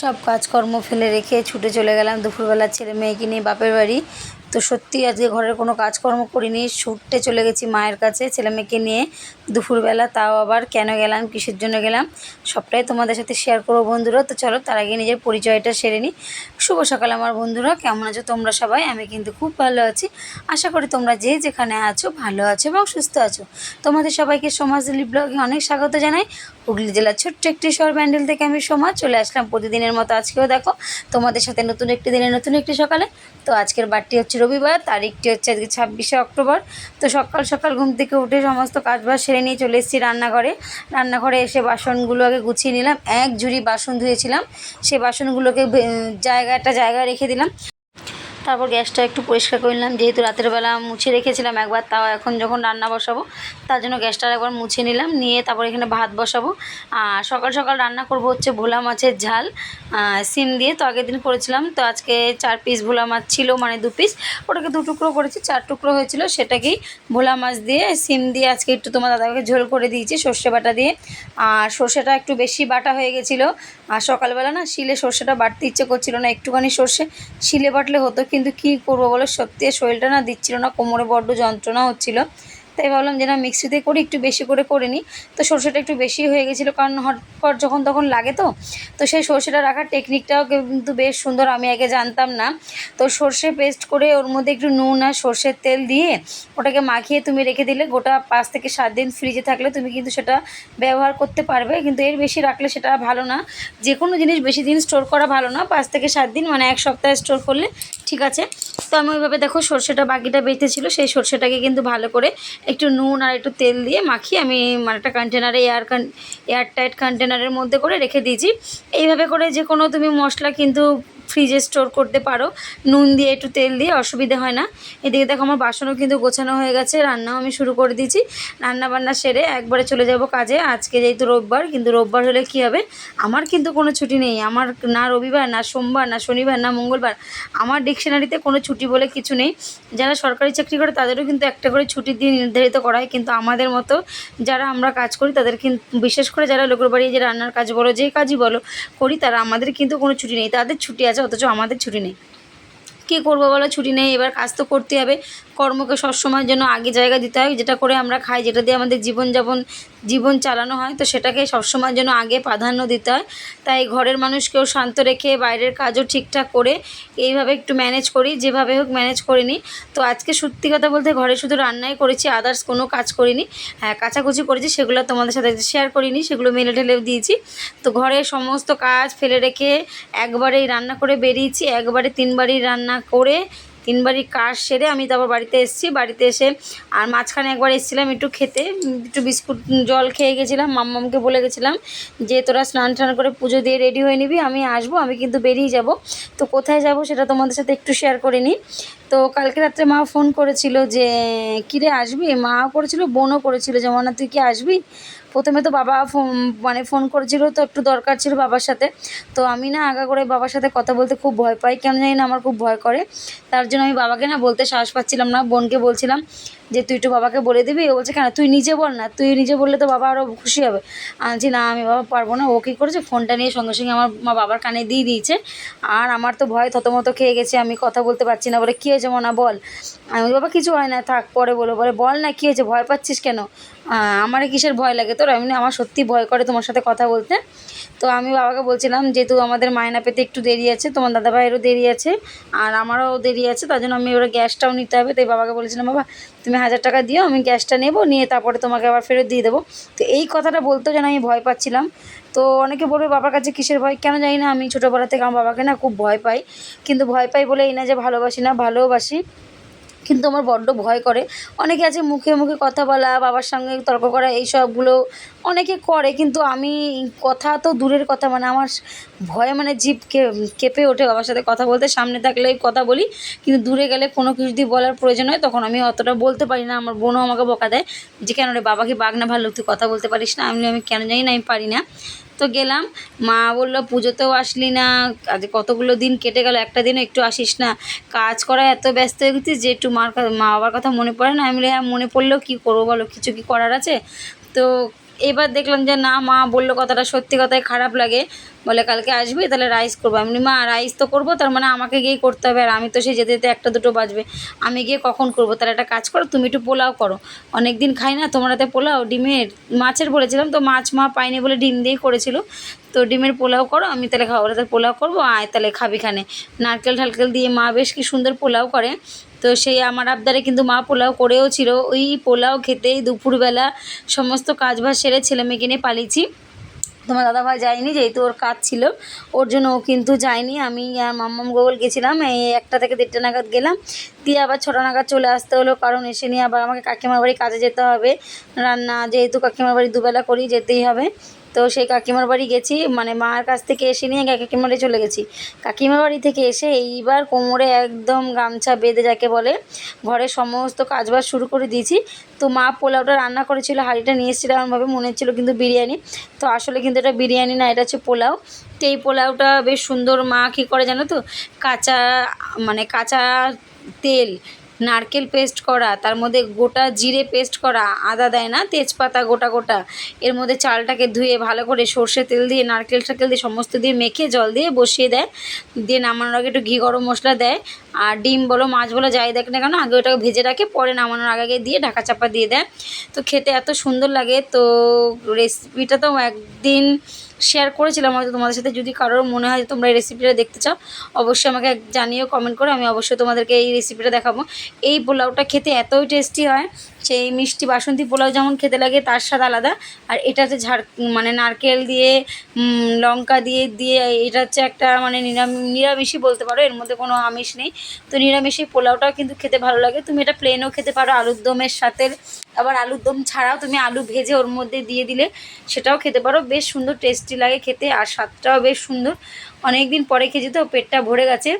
সব কাজকর্ম ফেলে রেখে ছুটে চলে গেলাম দুপুরবেলা ছেলে মেয়েকে নিয়ে বাপের বাড়ি। তো সত্যি আজকে ঘরের কোনো কাজকর্ম করিনি। ছুটতে চলে গেছি মায়ের কাছে, ছেলে মেয়েকে নিয়ে। দুপুরবেলা তাও আবার কেন গেলাম, কিসের জন্য গেলাম, সবটাই তোমাদের সাথে শেয়ার করব বন্ধুরা। তো চলো তার আগে নিজের পরিচয়টা সেরে নিই শুভ সকাল আমার বন্ধুরা, কেমন আছো তোমরা সবাই? আমি কিন্তু খুব ভালো আছি। আশা করি তোমরা যে যেখানে আছো, ভালো আছো এবং সুস্থ আছো। তোমাদের সবাইকে সমাজলি ব্লগে অনেক স্বাগত জানাই। হুগলি জেলার ছোট্ট একটি শহর ব্যান্ডেল থেকে আমি সমাজ চলে আসলাম প্রতিদিনের মতো আজকেও দেখো। তোমাদের সাথে নতুন একটি দিনে নতুন একটি সকালে। তো আজকের বারটি হচ্ছে রবিবার, তারিখটি হচ্ছে আজকে ছাব্বিশে অক্টোবর। তো সকাল সকাল ঘুম থেকে উঠে সমস্ত কাজবাজ সেরে নিয়ে চলে এসেছি রান্নাঘরে। রান্নাঘরে এসে বাসনগুলো আগে গুছিয়ে নিলাম, এক ঝুড়ি বাসন ধুয়েছিলাম। সে বাসনগুলোকে জায়গা জায়গাটা জায়গায় রেখে দিলাম। তারপর গ্যাসটা একটু পরিষ্কার করে নিলাম। যেহেতু রাতের বেলা মুছে রেখেছিলাম একবার, তাও এখন যখন রান্না বসাবো, তার জন্য গ্যাসটা একবার মুছে নিলাম। নিয়ে তারপর এখানে ভাত বসাবো। আর সকাল সকাল রান্না করব হচ্ছে ভোলা মাছের ঝাল সিম দিয়ে। তো আগের দিন করেছিলাম, তো আজকে চার পিস ভোলা মাছ ছিল মানে দু পিস ওটাকে দু টুকরো করেছি, চার টুকরো হয়েছিল। সেটাকেই ভোলা মাছ দিয়ে, সিম দিয়ে আজকে একটু তোমার দাদাকে ঝোল করে দিয়েছি, সর্ষে বাটা দিয়ে। আর সর্ষেটা একটু বেশি বাটা হয়ে গেছিল। আর সকালবেলা না শিলে সর্ষেটা বাটতে ইচ্ছে করছিল না, একটুখানি সর্ষে শিলে বাটলে হতো কিন্তু কি করব বলো? সত্যি শরীরটা না দিচ্ছিল না কোমরে বড্ড যন্ত্রণা হচ্ছিল। তাই ভাবলাম যে না মিক্সিতে করে, একটু বেশি করে করে নিই। তো সরষেটা একটু বেশি হয়ে গেছিল, কারণ হটপট যখন তখন লাগে তো। তো সেই সরষেটা রাখার টেকনিকটাও কিন্তু বেশ সুন্দর, আমি আগে জানতাম না। তো সর্ষে পেস্ট করে ওর মধ্যে একটু নুন আর সর্ষের তেল দিয়ে ওটাকে মাখিয়ে তুমি রেখে দিলে গোটা পাঁচ থেকে সাত দিন ফ্রিজে থাকলে তুমি কিন্তু সেটা ব্যবহার করতে পারবে। কিন্তু এর বেশি রাখলে সেটা ভালো না। যে কোনো জিনিস বেশি দিন স্টোর করা ভালো না, পাঁচ থেকে সাত দিন মানে এক সপ্তাহে স্টোর করলে ঠিক আছে। তো আমি ওইভাবে দেখো সর্ষেটা বাকিটা বেঁচে ছিল সেই সর্ষেটাকে কিন্তু ভালো করে একটু নুন আর একটু তেল দিয়ে মাখিয়ে আমি মানে একটা কন্টেনারে এয়ার কান এয়ার টাইট কন্টেনারের মধ্যে করে রেখে দিয়েছি। এইভাবে করে যে কোনো তুমি মশলা কিন্তু ফ্রিজে স্টোর করতে পারো। নুন দিয়ে একটু তেল দিয়ে, অসুবিধে হয় না। এদিকে দেখো আমার বাসনও কিন্তু গোছানো হয়ে গেছে, রান্নাও আমি শুরু করে দিয়েছি। রান্না বান্না সেরে একবারে চলে যাব কাজে। আজকে যেহেতু রোববার, কিন্তু রোববার হলে কি হবে? আমার কিন্তু কোনো ছুটি নেই। আমার না রবিবার, না সোমবার, না শনিবার, না মঙ্গলবার, আমার ডিকশনারিতে কোনো ছুটি বলে কিছু নেই। যারা সরকারি চাকরি করে, তাদেরও কিন্তু একটা করে ছুটির দিন নির্ধারিত করা হয় কিন্তু আমাদের মতো যারা আমরা কাজ করি, তাদের কিন্তু বিশেষ করে যারা লোকের বাড়ি যে রান্নার কাজ বলো, যে কাজই বলো, করি, তারা আমাদের কিন্তু কোনো ছুটি নেই। তাদের ছুটি আছে অথচ আমাদের ছুটি নেই। কী করব বলো? ছুটি নেই এবার কাজ তো করতে হবে। কর্মকে সবসময়ের জন্য আগে জায়গা দিতে হয়, যেটা করে আমরা খাই, যেটা দিয়ে আমাদের জীবনযাপন, জীবন চালানো হয়, তো সেটাকে সবসময়ের জন্য আগে প্রাধান্য দিতে হয়। তাই ঘরের মানুষকেও শান্ত রেখে বাইরের কাজও ঠিকঠাক করে এইভাবে একটু ম্যানেজ করি, যেভাবে হোক ম্যানেজ করে নিই। তো আজকে সত্যি কথা বলতে ঘরে শুধু রান্নাই করেছি আদার্স কোনো কাজ করিনি। হ্যাঁ কাচাকুচি করেছি, সেগুলো তোমাদের সাথে শেয়ার করিনি, সেগুলো মেলে ঠেলেও দিয়েছি। তো ঘরের সমস্ত কাজ ফেলে রেখে একবারেই রান্না করে বেরিয়েছি, একবারে তিনবারই রান্না করে তিনবারই কাজ সেরে আমি তারপর বাড়িতে এসেছি। বাড়িতে এসে আর মাঝখানে একবার এসেছিলাম একটু খেতে, একটু বিস্কুট জল খেয়ে গেছিলাম। মাম্মামকে বলে গেছিলাম যে, তোরা স্নান টান করে পুজো দিয়ে রেডি হয়ে নিবি, আমি আসব, আমি কিন্তু বেরিয়ে যাব। তো কোথায় যাব সেটা তোমাদের সাথে একটু শেয়ার করে নিই। তো কালকে রাত্রে মা ফোন করেছিল যে, কিরে, আসবি? মা করেছিল, বোনও করেছিল যে মনা তুই কি আসবি? প্রথমে তো বাবা ফোন মানে ফোন করেছিল, তো একটু দরকার ছিল বাবার সাথে। তো আমি না আগা করে বাবার সাথে কথা বলতে খুব ভয় পাই। কেন জানি না আমার খুব ভয় করে। তার জন্য আমি বাবাকে না বলতে সাহস পাচ্ছিলাম না, বোনকে বলছিলাম যে তুই একটু বাবাকে বলে দিবি, ও বলছে, কেন? তুই নিজে বল না, তুই নিজে বললে তো বাবা আরও খুশি হবে। বলছি, না, আমি বাবা পারব না। ও কী করেছে, ফোনটা নিয়ে সঙ্গে সঙ্গে আমার মা বাবার কানে দিয়ে দিয়েছে। আর আমার তো ভয়, থতমত খেয়ে গেছে, আমি কথা বলতে পারছি না। বলে, কী হয়েছে মনা, বল। আমি বাবা, কিছু হয় না, থাক, পরে বলো বলে, বল না, কী হয়েছে, ভয় পাচ্ছিস কেন? আমার কিসের ভয় লাগে তোর? এমনি আমার সত্যি ভয় করে তোমার সাথে কথা বলতে। তো আমি বাবাকে বলছিলাম যেহেতু আমাদের মায়না পেতে একটু দেরি আছে, তোমার দাদা ভাইয়েরও দেরি আছে, আর আমারও দেরি আছে, তার জন্য আমি ওরা গ্যাসটাও নিতে হবে। তাই বাবাকে বলেছিলাম, বাবা, তুমি হাজার টাকা দিও, আমি গ্যাসটা নেব, নিয়ে তারপরে তোমাকে আবার ফেরত দিয়ে দেবো। তো এই কথাটা বলতেও যেন আমি ভয় পাচ্ছিলাম। তো অনেকে বলবে, বাবার কাছে কিসের ভয়? কেন জানি না, আমি ছোটোবেলা থেকে আমার বাবাকে না খুব ভয় পাই। কিন্তু ভয় পাই বলে এই না যে ভালোবাসি না ভালোবাসি কিন্তু আমার বড্ড ভয় করে। অনেকে আছে মুখে মুখে কথা বলা, বাবার সঙ্গে তর্ক করা এই সবগুলো অনেকে করে, কিন্তু আমি কথা তো দূরের কথা মানে আমার ভয়ে মানে কে- কেঁপে ওঠে বাবার সাথে কথা বলতে। সামনে থাকলেই কথা বলি, কিন্তু দূরে গেলে কোনো কিছু যদি বলার প্রয়োজন হয়, তখন আমি অতটা বলতে পারি না। আমার বোনও আমাকে বকা দেয় যে, কেন রে বাবাকে বাঘ না ভালো তুই কথা বলতে পারিস না? আমি আমি কেন জানি না, আমি পারি না। তো গেলাম। মা বলল পুজোতেও আসলি না। আজ কতগুলো দিন কেটে গেল একটা দিনও একটু আসিস না। কাজ করা এত ব্যস্ত হয়ে গেছিস যে একটু মার মা বাবার কথা মনে পড়ে না? আমি বলি, হ্যাঁ মনে পড়লেও কী করব বলো? কিছু কি করার আছে? তো এবার দেখলাম যে না, মা বলল কথাটা সত্যি কথাই খারাপ লাগে। বলে কালকে আসবি, তাহলে রাইস করব। আমি মা রাইস তো করব, তার মানে আমাকে গিয়েই করতে হবে। আর আমি তো সেই যেতে যেতে একটা, দুটো বাজবে। আমি গিয়ে কখন করব? তাহলে একটা কাজ করো, তুমি একটু পোলাও করো। অনেক দিন খাই না, তোমার হাতে পোলাও, ডিমের মাছের বলেছিলাম তো, মাছ মা পাইনি বলে ডিম দিয়েই করেছিল। তো ডিমের পোলাও করো, আমি তাহলে খাব। তাহলে পোলাও করব, আয় তাহলে খাবি খানে নারকেল ঠালকেল দিয়ে মা বেশ কি সুন্দর পোলাও করে। তো সেই আমার আবদারে কিন্তু মা পোলাও করেও ছিল। ওই পোলাও খেতেই দুপুরবেলা সমস্ত কাজ বাজ সেরে ছেলে মেয়েকে নিয়ে পালিয়েছি। তোমার দাদাভাই যায়নি, যেহেতু ওর কাজ ছিল। ওর জন্য ও কিন্তু যায়নি। আমি আর মাম্মাম গোগল গেছিলাম, এই একটা থেকে দেড়টা নাগাদ গেলাম। দিয়ে আবার ছটা নাগাদ চলে আসতে হলো, কারণ এসে নিয়ে আবার আমাকে কাকিমার বাড়ি কাজে যেতে হবে। রান্না, যেহেতু কাকিমার বাড়ি দুবেলা করি যেতেই হবে। তো সেই কাকিমার বাড়ি গেছি মানে মার কাছ থেকে এসে নিয়ে কাকিমার বাড়ি চলে গেছি। কাকিমার বাড়ি থেকে এসে এইবার কোমরে একদম গামছা বেঁধে যাকে বলে, ঘরে সমস্ত কাজবাজ শুরু করে দিয়েছি। তো মা পোলাওটা রান্না করেছিল, হাঁড়িটা নিয়ে এসেছিল, এমনভাবে মনে হচ্ছিল কিন্তু বিরিয়ানি। তো আসলে কিন্তু এটা বিরিয়ানি না, এটা হচ্ছে পোলাও। তো এই পোলাওটা বেশ সুন্দর মা কী করে জানো তো, কাঁচা মানে কাঁচা তেল নারকেল পেস্ট করা, তার মধ্যে গোটা জিরে পেস্ট করা, আদা দেয় না, তেজপাতা গোটা গোটা। এর মধ্যে চালটাকে ধুয়ে ভালো করে সর্ষে তেল দিয়ে, নারকেল টারকেল দিয়ে সমস্ত দিয়ে মেখে জল দিয়ে বসিয়ে দেয়। দিয়ে নামানোর আগে একটু ঘি গরম মশলা দেয়। আর ডিম বলো, মাছ বলো, যাই দেখ না কেন, আগে ওটাকে ভেজে রাখে, পরে নামানোর আগে আগে দিয়ে ঢাকা চাপা দিয়ে দেয়। তো খেতে এত সুন্দর লাগে, তো রেসিপিটা তো একদিন শেয়ার করেছিলাম হয়তো তোমাদের সাথে যদি কারোর মনে হয় তোমরা এই রেসিপিটা দেখতে চাও, অবশ্যই আমাকে জানিও কমেন্ট করে, আমি অবশ্যই তোমাদেরকে এই রেসিপিটা দেখাবো। এই পোলাওটা খেতে এতই টেস্টি হয়, সেই মিষ্টি বাসন্তী পোলাও যেমন খেতে লাগে, তার স্বাদ আলাদা। আর এটা হচ্ছে ঝাড় মানে নারকেল দিয়ে লঙ্কা দিয়ে দিয়ে এটা হচ্ছে একটা মানে নিরাম, নিরামিষই বলতে পারো, এর মধ্যে কোনো আমিষ নেই। তো নিরামিষই পোলাওটাও কিন্তু খেতে ভালো লাগে। তুমি এটা প্লেনও খেতে পারো, আলুর দমের সাথে আবার আলুর দম ছাড়াও তুমি আলু ভেজে ওর মধ্যে দিয়ে দিলে সেটাও খেতে পারো। বেশ সুন্দর টেস্টি লাগে খেতে আর স্বাদটাও বেশ সুন্দর। অনেক দিন পরে খেয়েছি তো, পেটটা ভরে গেছে।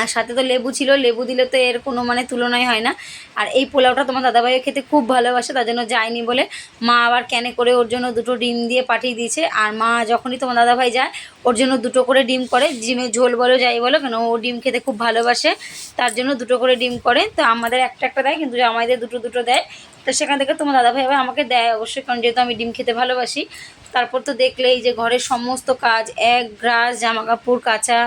আর সাথে তো লেবু ছিল, লেবু দিলে তো এর কোনো মানে তুলনাই হয় না। আর এই পোলাওটা তোমার দাদাভাইও খেতে খুব ভালোবাসে, তার জন্য যায়নি বলে। মা আবার ক্যানে করে ওর জন্য দুটো ডিম দিয়ে পাঠিয়ে দিয়েছে। আর মা যখনই তোমার দাদাভাই যায়, ওর জন্য দুটো করে ডিম করে। ডিমের ঝোল বলো, যাই বলো, কেন ও ডিম খেতে খুব ভালোবাসে, তার জন্য দুটো করে ডিম করে। তো আমাদের একটা একটা দেয়, কিন্তু আমাদের দুটো দুটো দেয়। তো সেখান থেকে তোমার দাদাভাই আবার আমাকে দেয় অবশ্যই, কারণ যেহেতু আমি ডিম খেতে ভালোবাসি। তারপর তো দেখলেই যে ঘরের সমস্ত কাজ, এক গ্রাস জামা কাপড় কাচা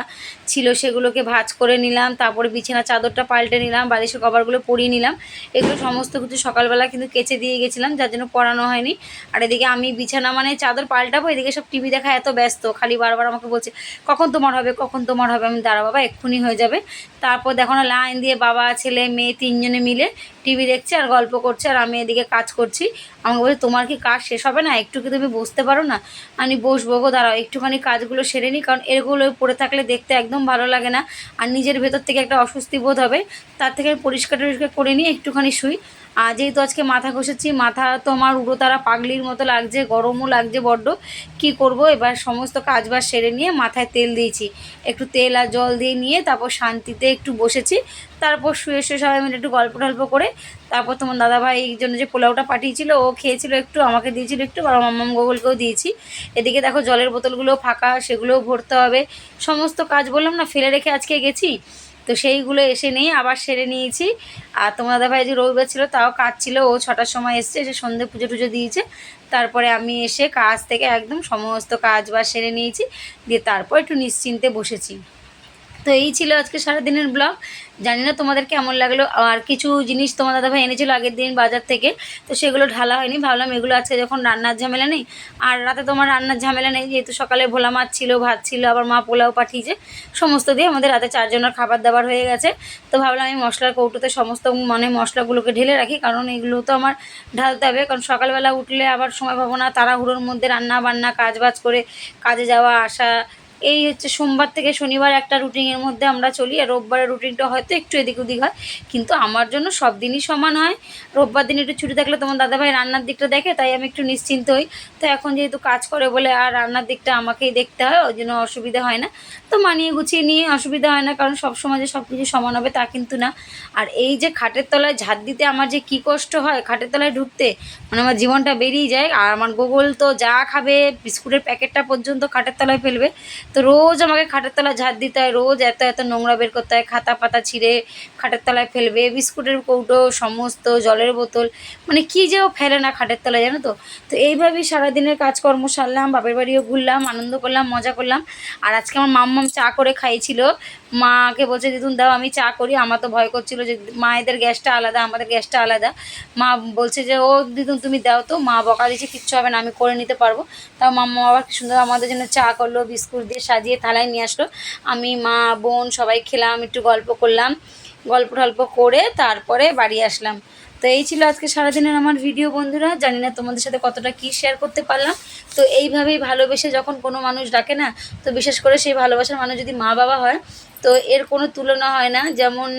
ছিল সেগুলোকে ভাজ করে নিলাম, তারপরে বিছানা চাদরটা পাল্টে নিলাম, বালিশের কভারগুলো পরিয়ে নিলাম। এগুলো সমস্ত কিছু সকালবেলা কিন্তু কেচে দিয়ে গেছিলাম, যার জন্য পরানো হয়নি। আর এদিকে আমি বিছানা মানে চাদর পাল্টাবো, এদিকে সব টিভি দেখা এত ব্যস্ত, খালি বারবার আমাকে বলছে, কখন তোমার হবে, কখন তোমার হবে? আমি দাঁড়া বাবা, এক্ষুনি হয়ে যাবে। তারপর দেখো না, লাইন দিয়ে বাবা, ছেলে, মেয়ে তিনজনে মিলে টিভি দেখছে আর গল্প করছে আর আমি এদিকে কাজ করছি। আমাকে বলছে, তোমার কি কাজ শেষ হবে না? একটু কি তুমি বসতে পারো না? আমি বসবো গো, দাঁড়াও, একটুখানি কাজগুলো সেরে নিই, কারণ এরগুলো পড়ে থাকলে দেখতে একদম ভালো লাগে না। আর নিজের ভেতর থেকে একটা অস্বস্তি বোধ হবে। তার থেকে আমি পরিষ্কার টরিষ্কার করে নিই একটুখানি শুই। আর যেহেতু আজকে মাথা ঘষেছি, মাথা তো আমার উড়োতারা পাগলির মতো লাগছে, গরমও লাগছে বড্ড। কি করব? এবার সমস্ত কাজবাজ সেরে নিয়ে মাথায় তেল দিয়েছি। একটু তেল আর জল দিয়ে নিয়ে তারপর শান্তিতে একটু বসেছি। তারপর শুয়ে শুয়ে সবাই মিলে একটু গল্প টল্প করে তারপর তোমার দাদাভাই এই জন্য যে পোলাওটা পাঠিয়েছিল, ও খেয়েছিল একটু, আমাকে দিয়েছিল একটু, আর মাম্মাম গোগলকেও দিয়েছি। এদিকে দেখো জলের বোতলগুলো ফাঁকা, সেগুলোও ভরতে হবে। সমস্ত কাজ বললাম না, ফেলে রেখে আজকে গেছি। তো সেইগুলো এসে নিয়ে আবার সেরে নিয়েছি। আর তোমার দাদাভাই যে রবিবার ছিল, তাও কাজ ছিল ও ছটার সময় এসছে, এসে সন্ধে পুজো টুজো দিয়েছে। তারপরে আমি এসে কাজ থেকে একদম সমস্ত কাজ বা সেরে নিয়েছি। দিয়ে তারপর একটু নিশ্চিন্তে বসেছি। তো এই ছিল আজকে সারাদিনের ব্লগ। জানি না তোমাদের কেমন লাগল। আর কিছু জিনিস তোমার দাদাভাই এনেছিল আগের দিন বাজার থেকে, তো সেগুলো ঢালা হয়নি। ভাবলাম এগুলো আজকে যখন রান্নার ঝামেলা নেই, আর রাতে তোমার রান্নার ঝামেলা নেই, যেহেতু সকালে ভোলা মাছ ছিল, ভাত ছিল, আবার মা পোলাও পাঠিয়েছে, সমস্ত দিয়ে আমাদের রাতে চারজনের খাবার দাবার হয়ে গেছে। তো ভাবলাম আমি মশলার কৌটোতে সমস্ত মানে মশলাগুলোকে ঢেলে রাখি, কারণ এগুলো তো আমার ঢালতে হবে। কারণ সকালবেলা উঠলে আবার সময় পাবো না, তাড়াহুড়োর মধ্যে রান্না বান্না কাজ বাজ করে কাজে যাওয়া, আসা এই হচ্ছে সোমবার থেকে শনিবার একটা রুটিনের মধ্যে আমরা চলি, আর রোববারের রুটিনটা হয়তো একটু এদিক ওদিক হয়। কিন্তু আমার জন্য সব দিনই সমান হয়। রোববার দিন একটু ছুটি থাকলে তোমার দাদাভাই রান্নার দিকটা দেখে, তাই আমি একটু নিশ্চিন্ত হই। তো এখন যেহেতু কাজ করে বলে আর রান্নার দিকটা আমাকেই দেখতে হয়, ওই জন্য অসুবিধা হয় না। তো মানিয়ে গুছিয়ে নিয়ে অসুবিধা হয় না, কারণ সব সময় যে সব কিছু সমান হবে তা কিন্তু না। আর এই যে খাটের তলায় ঝাঁট দিতে আমার যে কী কষ্ট হয়, খাটের তলায় ঢুকতে মানে আমার জীবনটা বেরিয়ে যায়। আর আমার গোগল তো যা খাবে, বিস্কুটের প্যাকেটটা পর্যন্ত খাটের তলায় ফেলবে। তো রোজ আমাকে খাটের তলায় ঝাড় দিতে হয়, রোজ এত এত নোংরা বের করতে হয়, খাতা পাতা ছিঁড়ে খাটের তলায় ফেলবে, বিস্কুটের কৌটো, সমস্ত জলের বোতল মানে কী যে ও ফেলে না খাটের তলায়, জানো তো? তো এইভাবেই সারাদিনের কাজকর্ম সারলাম, বাপের বাড়িও ঘুরলাম, আনন্দ করলাম, মজা করলাম। আর আজকে আমার মাম্মাম চা করে খাইছিল। মাকে বলছে দিদুন দাও, আমি চা করি। আমার তো ভয় করছিল যে মায়েদের গ্যাসটা আলাদা, আমাদের গ্যাসটা আলাদা। মা বলছে যে, ও দিদুন তুমি দাও তো, মা বকা দিচ্ছে, কিচ্ছু হবে না, আমি করে নিতে পারব। তাও মাম্মা আবার কি সুন্দর আমাদের জন্য চা করল, বিস্কুট দিয়ে সাজিয়ে থালায় নিয়ে আসলো। আমি মা, বোন সবাই খেলাম, একটু গল্প করলাম। গল্প টল্প করে তারপরে বাড়ি আসলাম। তো এই ছিল আজকে সারাদিনের আমার ভিডিও বন্ধুরা। জানি না তোমাদের সাথে কতটা কী শেয়ার করতে পারলাম। তো এইভাবেই ভালোবেসে যখন কোনো মানুষ ডাকে না, তো বিশেষ করে সেই ভালোবাসার মানুষ যদি মা বাবা হয়, তো এর কোনো তুলনা হয় না। যেমন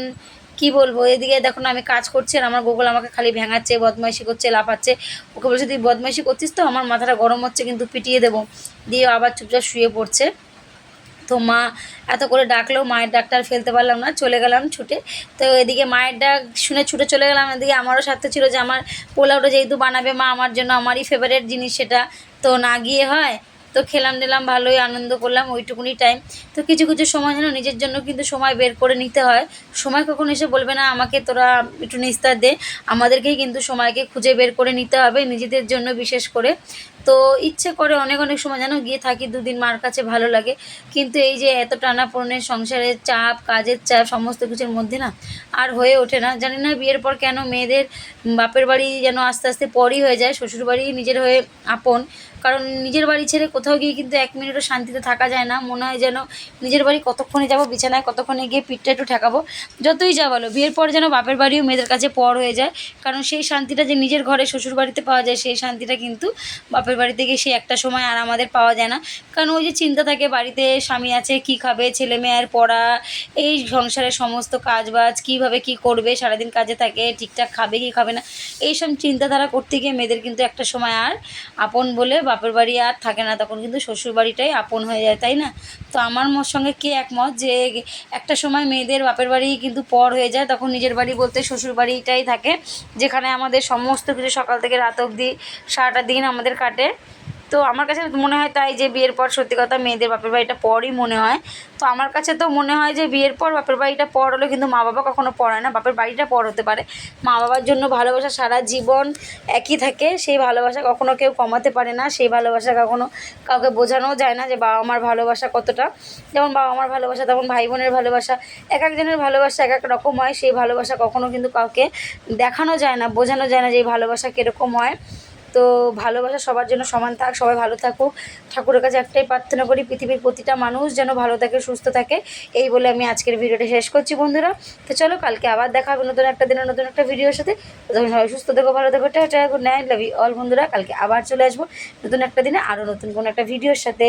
কি বলব, এদিকে দেখো না আমি কাজ করছি আর আমার গোগল আমাকে খালি ভেঙাচ্ছে, বদমাইশি করছে, লাফাচ্ছে। ওকে বলছে, তুই বদমাইশি করছিস তো? আমার মাথাটা গরম হচ্ছে, কিন্তু পিটিয়ে দেবো। দিয়ে আবার চুপচাপ শুয়ে পড়ছে। তো মা এত করে ডাকলেও মায়ের ডাকটা আর ফেলতে পারলাম না, চলে গেলাম ছুটে। তো এদিকে মায়ের ডাক শুনে ছুটে চলে গেলাম, এদিকে আমারও সাথে ছিল যে আমার পোলাওটা যেহেতু বানাবে, মা আমার জন্য আমারই ফেভারিট জিনিস সেটা। তো না গিয়ে হয়, তো খেলাম দিলাম ভালোই আনন্দ করলাম, ওইটুকুনি টাইম তো কিছু কিছু সময় যেন নিজের জন্য কিন্তু সময় বের করে নিতে হয়। সময় কখন এসে বলবে না, আমাকে তোরা একটু নিস্তার দে। আমাদেরকেই কিন্তু সময়কে খুঁজে বের করে নিতে হবে, নিজেদের জন্য বিশেষ করে। তো ইচ্ছে করে অনেক অনেক সময় যেন গিয়ে থাকি, দুদিন মার কাছে ভালো লাগে। কিন্তু এই যে এত টানাপোড়েনের সংসারের চাপ, কাজের চাপ, সমস্ত কিছুর মধ্যে না আর হয়ে ওঠে না। জানি না বিয়ের পর কেন মেয়েদের বাপের বাড়ি যেন আস্তে আস্তে পরই হয়ে যায় শ্বশুর বাড়ি নিজের হয়ে আপন। কারণ নিজের বাড়ি ছেড়ে কোথাও গিয়ে কিন্তু এক মিনিটও শান্তিতে থাকা যায় না। মনে হয় যেন নিজের বাড়ি কতক্ষণে যাব, বিছানায় কতক্ষণে গিয়ে পিঠটা একটু ঠেকাবো, যতই যা বলো। বিয়ের পর যেন বাপের বাড়িও মেয়েদের কাছে পর হয়ে যায়। কারণ সেই শান্তিটা যে নিজের ঘরে শ্বশুর বাড়িতে পাওয়া যায়, সেই শান্তিটা কিন্তু বাপের বাড়িতে গিয়ে সেই একটা সময় আর আমাদের পাওয়া যায় না। কারণ ওই যে চিন্তা থাকে, বাড়িতে স্বামী আছে, কি খাবে, ছেলে মেয়ের পড়া, এই সংসারের সমস্ত কাজ বাজ কীভাবে কি করবে, সারাদিন কাজে থাকে, ঠিকঠাক খাবে কি খাবে না, এইসব চিন্তাধারা করতে গিয়ে মেয়েদের কিন্তু একটা সময় আর আপন বলে বাপের বাড়ি আর থাকে না, তখন কিন্তু শ্বশুর বাড়িটাই আপন হয়ে যায়, তাই না? তো আমার মোর সঙ্গে কে একমত যে একটা সময় মেয়েদের বাপের বাড়ি কিন্তু পর হয়ে যায়, তখন নিজের বাড়ি বলতে শ্বশুর বাড়িটাই থাকে, যেখানে আমাদের সমস্ত কিছু সকাল থেকে রাত অবধি সারাটা দিন আমাদের কাটে। তো আমার কাছে মনে হয় তাই যে বিয়ের পর সত্যি কথা মেয়েদের বাপের বাড়িটা পরই মনে হয়। তো আমার কাছে তো মনে হয় যে বিয়ের পর বাপের বাড়িটা পর হলে কিন্তু মা বাবা কখনো হয় না, বাপের বাড়িটা পর হতে পারে। মা বাবার জন্য ভালোবাসা সারা জীবন একই থাকে, সেই ভালোবাসা কখনো কেউ কমাতে পারে না, সেই ভালোবাসা কখনো কাউকে বোঝানো যায় না যে বাবা মার ভালোবাসা কতটা। যেমন বাবা মার ভালোবাসা, তেমন ভাই বোনের ভালোবাসা, এক একজনের ভালোবাসা এক এক রকম হয়, সেই ভালোবাসা কখনো কিন্তু কাউকে দেখানো যায় না, বোঝানো যায় না যে এই ভালোবাসা কীরকম হয়। তো ভালোবাসা সবার জন্য সমান থাক, সবাই ভালো থাকুক। ঠাকুরের কাছে একটাই প্রার্থনা করি, পৃথিবীর প্রতিটা মানুষ যেন ভালো থাকে, সুস্থ থাকে। এই বলে আমি আজকের ভিডিওটা শেষ করছি বন্ধুরা। তো চলো, কালকে আবার দেখা হবে নতুন একটা দিনে, নতুন একটা ভিডিওর সাথে। তখন সবাই সুস্থ থেকো, ভালো থেকো tata good night love you all বন্ধুরা। কালকে আবার চলে আসব নতুন একটা দিনে আরও নতুন কোনো একটা ভিডিওর সাথে।